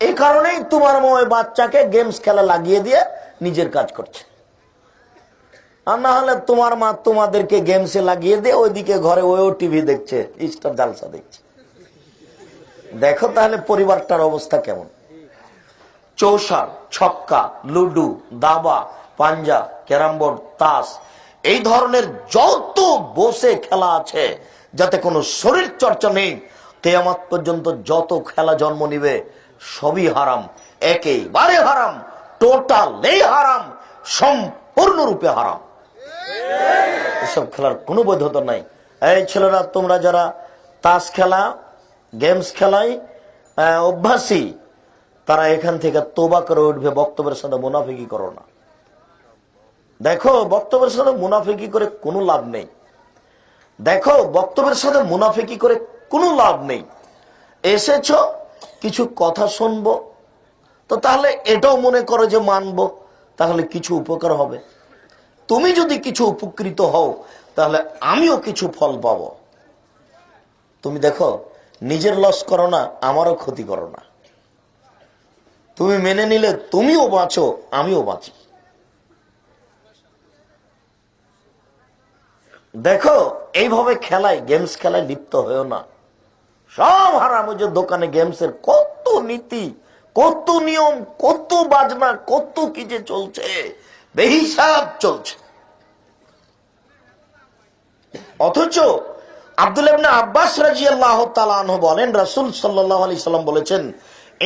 এই কারণেই তোমার ময় বাচ্চাকে গেমস খেলা লাগিয়ে দিয়ে নিজের কাজ করছে। আর না হলে তোমার মা তোমাদেরকে গেমসে লাগিয়ে দিয়ে ওইদিকে ঘরে ওও টিভি দেখছে স্টার জালসা দেখছে। দেখো তাহলে পরিবারটার অবস্থা কেমন? চৌসার, ছক্কা, লুডু, দাবা, পাঞ্জা, ক্যারাম বোর্ড, তাস, এই ধরনের যত বসে খেলা আছে, যাতে কোনো শরীর চর্চা নেই, কেয়ামাত পর্যন্ত যত খেলা জন্ম নিবে সবই হারাম, একেবারে হারাম, টোটালি হারাম, সম্পূর্ণরূপে হারাম। এসব খেলার কোনো বৈধতা নাই। এই ছেলেরা, তোমরা যারা তাস খেলা, গেমস খেলায় অভ্যাসী, তারা এখান থেকে তোবা করে উঠবে, বক্তব্যের সাথে মুনাফিকি করো না। দেখো, বক্তব্যের সাথে মুনাফিকি করে কোনো লাভ নেই। দেখো, বক্তব্যের সাথে মুনাফিকি করে কোনো লাভ নেই। এসেছ কিছু কথা শুনব? তো তাহলে এটাও মনে করো যে মানবো, তাহলে কিছু উপকার হবে। তুমি যদি কিছু উপকৃত হও, তাহলে আমিও কিছু ফল পাবো। তুমি দেখো, নিজের লস করো না, আমারও ক্ষতি করো না। তুমি মেনে নিলে তুমিও বাঁচো, আমিও বাঁচি। দেখো, এইভাবে খেলায় গেমস খেলায় লিপ্ত হয়েও না। সব হারাম ওই যে দোকানে গেমসের কত নীতি, কত নিয়ম, কত বাজনা, কত কি যে চলছে, বেহিসাব চলছে। অথচ আব্দুল ইবনে আব্বাস রাজিয়াল্লাহ তাআলা আনহু বলেন, রাসূল সাল্লাল্লাহু আলাইহি সাল্লাম বলেছেন,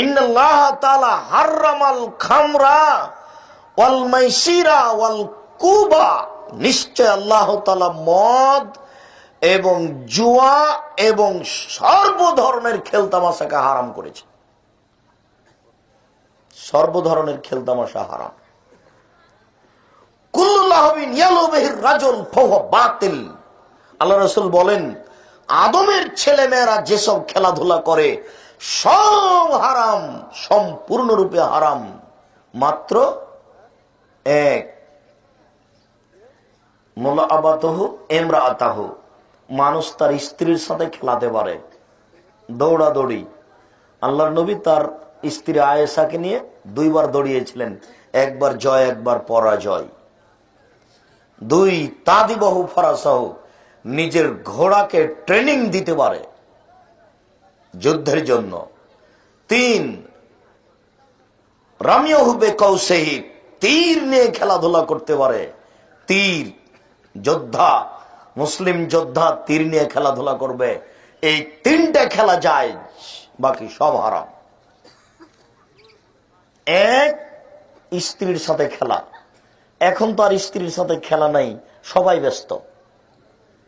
ইন্নাল্লাহ তাআলা হাররামাল খামরা ওয়াল মাইসিরা ওয়াল কুবা। নিশ্চয় আল্লাহ তাআলা মদ এবং জুয়া এবং সর্ব ধরনের খেলতামাশাকে হারাম করেছে। সর্ব ধরনের খেলতামাশা হারাম। আল্লাহ রসুল বলেন, আদমের যেসব খেলাধুলা করে, সব হারাম, সম্পূর্ণরূপে হারাম। মাত্র এক। মোলা এমরা আতাহ মানুষ তার স্ত্রীর সাথে খেলাতে পারে। দৌড়াদৌড়ি। আল্লাহর নবী তার স্ত্রী আয়েশাকে নিয়ে দুইবার দৌড়িয়েছিলেন, একবার জয়, একবার পরাজয়। দুই তাদিবাহু ফরাসাহ নিজের ঘোড়াকে ট্রেনিং দিতে পারে যুদ্ধের জন্য। তিন রামিয়া হুবে কৌশেহি তীর নিয়ে খেলাধুলা করতে পারে। তীর, যোদ্ধা মুসলিম যোদ্ধা তীর নিয়ে খেলাধুলা করবে। এই তিনটা খেলা যায়, বাকি সব হারাম। এক, স্ত্রীর সাথে খেলা। এখন তো আর স্ত্রীর সাথে খেলা নাই, সবাই ব্যস্ত।